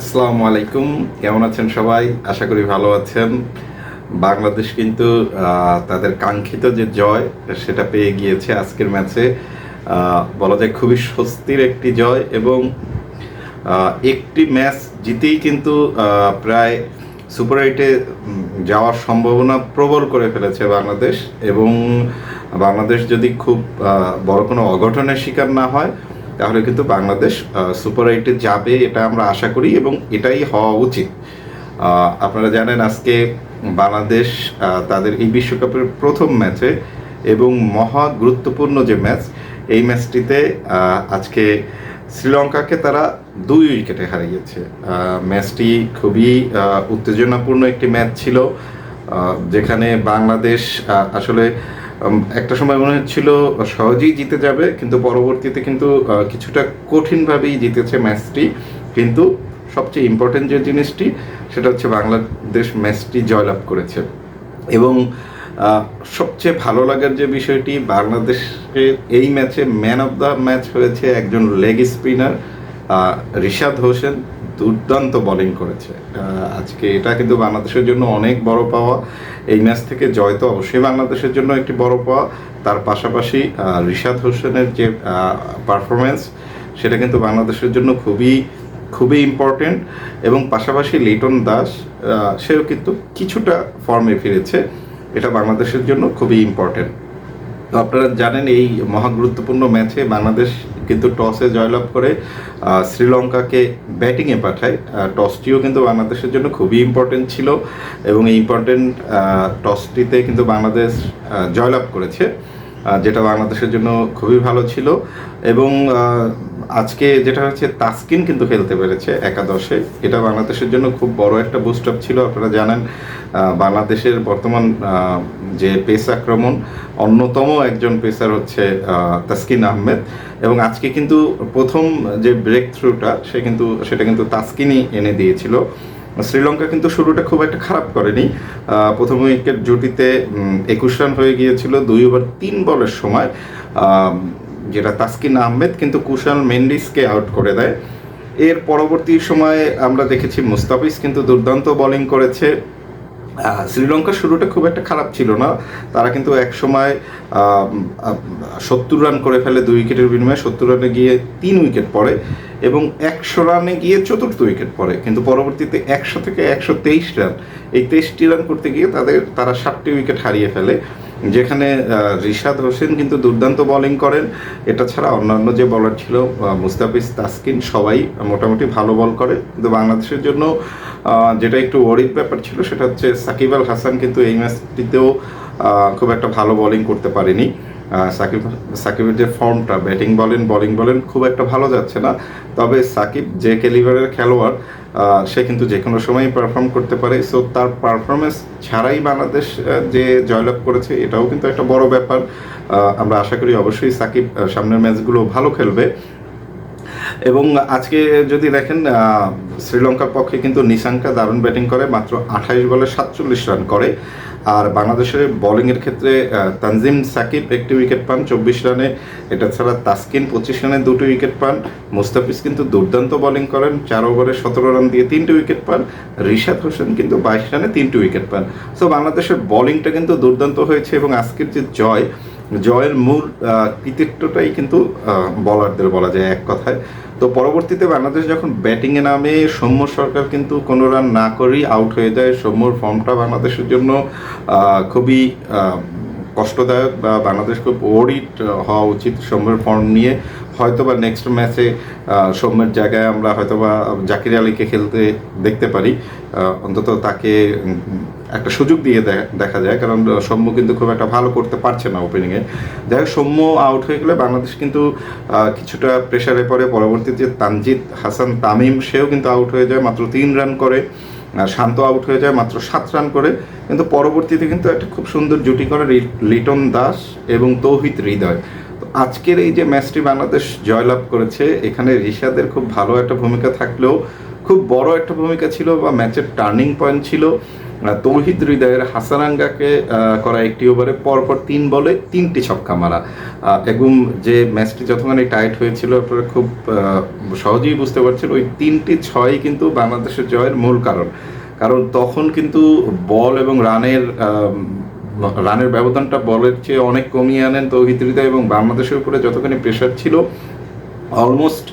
আসসালামু আলাইকুম। কেমন আছেন সবাই? আশা করি ভালো আছেন। বাংলাদেশ কিন্তু তাদের কাঙ্ক্ষিত যে জয়, সেটা পেয়ে গিয়েছে আজকের ম্যাচে। বলা যায় খুবই স্বস্তির একটি জয় এবং একটি ম্যাচ জিতেই কিন্তু প্রায় সুপার এইটে যাওয়ার সম্ভাবনা প্রবল করে ফেলেছে বাংলাদেশ এবং বাংলাদেশ যদি খুব বড় কোনো অঘটনের শিকার না হয় তাহলে কিন্তু বাংলাদেশ সুপার এইটে যাবে, এটা আমরা আশা করি এবং এটাই হওয়া উচিত। আপনারা জানেন আজকে বাংলাদেশ তাদের এই বিশ্বকাপের প্রথম ম্যাচে এবং মহা গুরুত্বপূর্ণ যে ম্যাচ, এই ম্যাচটিতে আজকে শ্রীলঙ্কাকে তারা দুই উইকেটে হারিয়েছে। ম্যাচটি খুবই উত্তেজনাপূর্ণ একটি ম্যাচ ছিল যেখানে বাংলাদেশ আসলে একটা সময় মনে হচ্ছিল সহজেই জিতে যাবে, কিন্তু পরবর্তীতে কিন্তু কিছুটা কঠিনভাবেই জিতেছে ম্যাচটি। কিন্তু সবচেয়ে ইম্পর্টেন্ট যে জিনিসটি, সেটা হচ্ছে বাংলাদেশ ম্যাচটি জয়লাভ করেছে। এবং সবচেয়ে ভালো লাগার যে বিষয়টি বাংলাদেশের এই ম্যাচে ম্যান অফ দ্য ম্যাচ হয়েছে একজন লেগ স্পিনার রিশাদ হোসেন। দুর্দান্ত বোলিং করেছে। আজকে এটা কিন্তু বাংলাদেশের জন্য অনেক বড় পাওয়া। এই ম্যাচ থেকে জয় তো অবশ্যই বাংলাদেশের জন্য একটি বড় পাওয়া। তার পাশাপাশি রিশাদ হোসেনের যে পারফরমেন্স সেটা কিন্তু বাংলাদেশের জন্য খুবই খুবই ইম্পর্টেন্ট এবং পাশাপাশি লিটন দাস সেও কিন্তু কিছুটা ফর্মে ফিরেছে। এটা বাংলাদেশের জন্য খুবই ইম্পর্টেন্ট তো আপনারা জানেন এই মহা গুরুত্বপূর্ণ ম্যাচে বাংলাদেশ কিন্তু টসে জয়লাভ করে শ্রীলঙ্কাকে ব্যাটিংয়ে পাঠায়। টসটিও কিন্তু বাংলাদেশের জন্য খুবই ইম্পর্টেন্ট ছিল এবং এই ইম্পর্টেন্ট টসটিতে কিন্তু বাংলাদেশ জয়লাভ করেছে যেটা বাংলাদেশের জন্য খুবই ভালো ছিল। এবং আজকে যেটা হচ্ছে, তাসকিন কিন্তু খেলতে পেরেছে একাদশে। এটা বাংলাদেশের জন্য খুব বড় একটা বুস্ট আপ ছিল, আপনারা জানেন। বাংলাদেশের বর্তমান যে পেস আক্রমণ, অন্যতম একজন পেসার হচ্ছে তাসকিন আহমেদ। এবং আজকে কিন্তু প্রথম যে ব্রেক থ্রুটা সে কিন্তু, সেটা কিন্তু তাসকিনই এনে দিয়েছিল। শ্রীলঙ্কা কিন্তু শুরুটা খুব একটা খারাপ করেনি। প্রথম উইকেট জুটিতে একুশ রান হয়ে গিয়েছিল, দুই ওভার তিন বলের সময়। যেটা তাসকিন আহমেদ কিন্তু কুশাল মেন্ডিসকে আউট করে দেয়। এর পরবর্তী সময়ে আমরা দেখেছি মুস্তাফিজ কিন্তু দুর্দান্ত বোলিং করেছে। শ্রীলঙ্কার শুরুটা খুব একটা খারাপ ছিল না। তারা কিন্তু এক সময় সত্তর রান করে ফেলে দুই উইকেটের বিনিময়ে, সত্তর রানে গিয়ে তিন উইকেট পড়ে এবং একশো রানে গিয়ে চতুর্থ উইকেট পড়ে। কিন্তু পরবর্তীতে একশো থেকে একশো তেইশ রান এই তেইশটি রান করতে গিয়ে তাদের, তারা সাতটি উইকেট হারিয়ে ফেলে। যেখানে রিশাদ হোসেন কিন্তু দুর্দান্ত বোলিং করেন। এটা ছাড়া অন্যান্য যে বলার ছিল মুস্তাফিজ তাসকিন, সবাই মোটামুটি ভালো বল করে কিন্তু বাংলাদেশের জন্য যেটা একটু ওয়ারির ব্যাপার ছিল, সেটা হচ্ছে সাকিব আল হাসান কিন্তু এই ম্যাচটিতেও খুব একটা ভালো বোলিং করতে পারেনি। সাকিব, সাকিবের যে ফর্মটা, ব্যাটিং বলেন, বোলিং বলেন, খুব একটা ভালো যাচ্ছে না। তবে সাকিব যে ক্যালিবারের খেলোয়াড় সে কিন্তু যে কোনো সময়ই পারফর্ম করতে পারে। সো তার পারফরমেন্স ছাড়াই বাংলাদেশ যে জয়লাভ করেছে, এটাও কিন্তু একটা বড় ব্যাপার। আমরা আশা করি অবশ্যই সাকিব সামনের ম্যাচগুলো ভালো খেলবে। এবং আজকে যদি দেখেন শ্রীলঙ্কার পক্ষে কিন্তু নিশাঙ্কা দারুণ ব্যাটিং করে, মাত্র আঠাইশ বলে সাতচল্লিশ রান করে। আর বাংলাদেশের বোলিংয়ের ক্ষেত্রে তানজিম সাকিব একটি উইকেট পান, চব্বিশ রানে। এটা ছাড়া তাসকিন পঁচিশ রানে দুটি উইকেট পান। মুস্তাফিজ কিন্তু দুর্দান্ত বোলিং করেন, চার ওভারে সতেরো রান দিয়ে তিনটি উইকেট পান। রিশাদ হোসেন কিন্তু বাইশ রানে তিনটি উইকেট পান। সো বাংলাদেশের বোলিংটা কিন্তু দুর্দান্ত হয়েছে এবং আজকের যে জয় জয়ের মূল কৃতিত্বটাই কিন্তু বলারদের বলা যায় এক কথায়। তো পরবর্তীতে বাংলাদেশ যখন ব্যাটিংয়ে নামে, সৌম্য সরকার কিন্তু কোনো রান না করেই আউট হয়ে যায়। সৌম্যর ফর্মটা বাংলাদেশের জন্য খুবই কষ্টদায়ক বা বাংলাদেশ খুব ওরিড হওয়া উচিত সৌম্যের ফর্ম নিয়ে। হয়তো বা নেক্সট ম্যাচে সৌম্যের জায়গায় আমরা হয়তো বা জাকির আলীকে খেলতে দেখতে পারি। অন্তত তাকে একটা সুযোগ দিয়ে দেখা যায়, কারণ সৌম্য কিন্তু খুব একটা ভালো করতে পারছে না ওপেনিংয়ে যাই হোক, সৌম্য আউট হয়ে গেলে বাংলাদেশ কিন্তু কিছুটা প্রেশারে পড়ে। পরবর্তীতে তানজিদ হাসান তামিম, সেও কিন্তু আউট হয়ে যায়, মাত্র তিন রান করে। শান্ত আউট হয়ে যায়, মাত্র সাত রান করে। কিন্তু পরবর্তীতে কিন্তু একটা খুব সুন্দর জুটি করে লিটন দাস এবং তৌহিদ হৃদয়। তো আজকের এই যে ম্যাচটি বাংলাদেশ জয়লাভ করেছে, এখানে রিশাদের খুব ভালো একটা ভূমিকা থাকলেও, খুব বড় একটা ভূমিকা ছিল বা ম্যাচের টার্নিং পয়েন্ট ছিল। তৌহিদ হৃদয়ের হাসানাঙ্গাকে করা একটি ওভারে পরপর তিন বলে তিনটি ছক্কা মারা। এবং যে ম্যাচটি যতখানি টাইট হয়েছিল, আপনারা খুব সহজেই বুঝতে পারছেন, ওই তিনটি ছয় কিন্তু বাংলাদেশের জয়ের মূল কারণ। কারণ তখন কিন্তু বল এবং রানের রানের ব্যবধানটা বলের চেয়ে অনেক কমিয়ে আনেন তৌহিদ হৃদয় এবং বাংলাদেশের উপরে যতখানি প্রেশার ছিল অলমোস্ট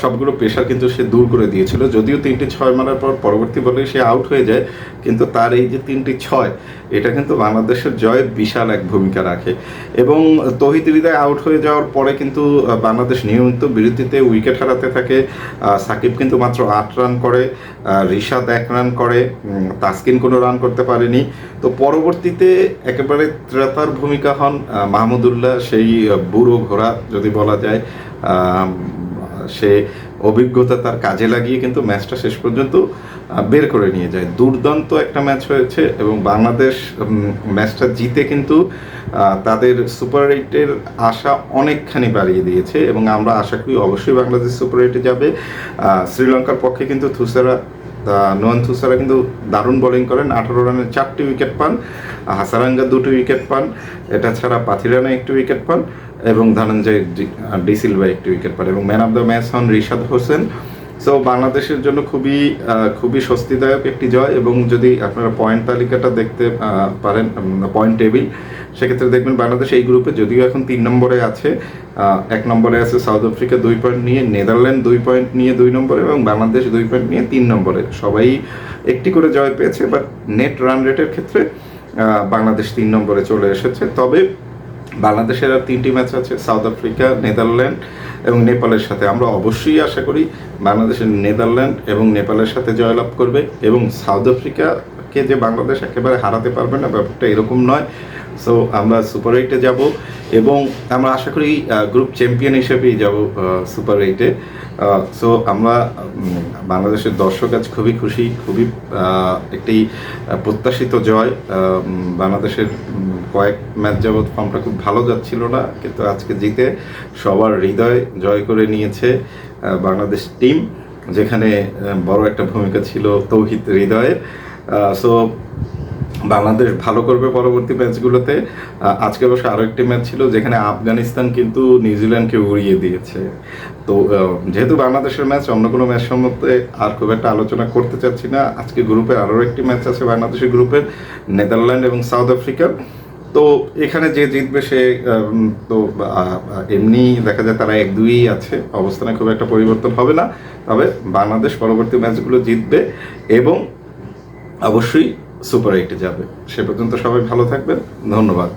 সবগুলো প্রেশার কিন্তু সে দূর করে দিয়েছিল। যদিও তিনটি ছয় মারার পর পরবর্তী বলে সে আউট হয়ে যায়, কিন্তু তার এই যে তিনটি ছয়, এটা কিন্তু বাংলাদেশের জয়ে বিশাল এক ভূমিকা রাখে। এবং তহিদ হৃদয় আউট হয়ে যাওয়ার পরে কিন্তু বাংলাদেশ নিয়মিত বিরতিতে উইকেট হারাতে থাকে। সাকিব কিন্তু মাত্র আট রান করে রিশাদ এক রান করে তাসকিন কোনো রান করতে পারেনি। তো পরবর্তীতে একেবারে ত্রেতার ভূমিকা হন মাহমুদুল্লাহ সেই বুড়ো ঘোড়া যদি বলা যায়। সে অভিজ্ঞতা তার কাজে লাগিয়ে কিন্তু ম্যাচটা শেষ পর্যন্ত বের করে নিয়ে যায়। দুর্দান্ত একটা ম্যাচ হয়েছে এবং বাংলাদেশ ম্যাচটা জিতে কিন্তু তাদের সুপার এইটের আশা অনেকখানি বাড়িয়ে দিয়েছে এবং আমরা আশা করি অবশ্যই বাংলাদেশ সুপার এইটে যাবে। শ্রীলঙ্কার পক্ষে কিন্তু থুসারা নোয়ান থুসারা কিন্তু দারুণ বোলিং করেন। আঠারো রানে চারটি উইকেট পান। হাসারাঙ্গা দুটি উইকেট পান। এটা ছাড়া পাথিরানা একটি উইকেট পান এবং ধনঞ্জয় ডি- ডি একটি উইকেট পান এবং ম্যান অফ দ্য ম্যাচ হন রিশাদ হোসেন। সো বাংলাদেশের জন্য খুবই খুবই স্বস্তিদায়ক একটি জয় এবং যদি আপনারা পয়েন্ট তালিকাটা দেখতে পারেন পয়েন্ট টেবিল সেক্ষেত্রে দেখবেন বাংলাদেশ এই গ্রুপে যদিও এখন তিন নম্বরে আছে এক নম্বরে আছে সাউথ আফ্রিকা দুই পয়েন্ট নিয়ে নেদারল্যান্ড দুই পয়েন্ট নিয়ে দুই নম্বরে এবং বাংলাদেশ দুই পয়েন্ট নিয়ে তিন নম্বরে। সবাই একটি করে জয় পেয়েছে বাট নেট রান রেটের ক্ষেত্রে বাংলাদেশ তিন নম্বরে চলে এসেছে। তবে বাংলাদেশের আর তিনটি ম্যাচ আছে, সাউথ আফ্রিকা, নেদারল্যান্ড এবং নেপালের সাথে। আমরা অবশ্যই আশা করি বাংলাদেশের নেদারল্যান্ড এবং নেপালের সাথে জয়লাভ করবে এবং সাউথ আফ্রিকাকে যে বাংলাদেশ একেবারে হারাতে পারবে না, ব্যাপারটা এরকম নয়। সো আমরা সুপার এইটে যাব এবং আমরা আশা করি গ্রুপ চ্যাম্পিয়ন হিসেবেই যাব সুপার এইটে সো আমরা বাংলাদেশের দর্শক আজ খুবই খুশি, খুবই একটি প্রত্যাশিত জয়। বাংলাদেশের কয়েক ম্যাচ যাবৎ ফর্মটা খুব ভালো যাচ্ছিল না, কিন্তু আজকে জিতে সবার হৃদয় জয় করে নিয়েছে বাংলাদেশ টিম যেখানে বড় একটা ভূমিকা ছিল তৌহিদ হৃদয়ের সো বাংলাদেশ ভালো করবে পরবর্তী ম্যাচগুলোতে। আজকে অবশ্য আরও একটি ম্যাচ ছিল যেখানে আফগানিস্তান কিন্তু নিউজিল্যান্ডকে উড়িয়ে দিয়েছে। তো যেহেতু বাংলাদেশের ম্যাচ অন্য কোনো ম্যাচ সম্বন্ধে আর খুব একটা আলোচনা করতে চাচ্ছি না, আজকে গ্রুপের আরও একটি ম্যাচ আছে বাংলাদেশের গ্রুপের নেদারল্যান্ড এবং সাউথ আফ্রিকা তো, এখানে যে জিতবে সে তো এমনি দেখা যায় তারা এক দুই আছে, অবস্থানে খুব একটা পরিবর্তন হবে না। তবে বাংলাদেশ পরবর্তী ম্যাচগুলো জিতবে এবং অবশ্যই সুপার এইটে যাবে। সে পর্যন্ত সবাই ভালো থাকবেন। ধন্যবাদ।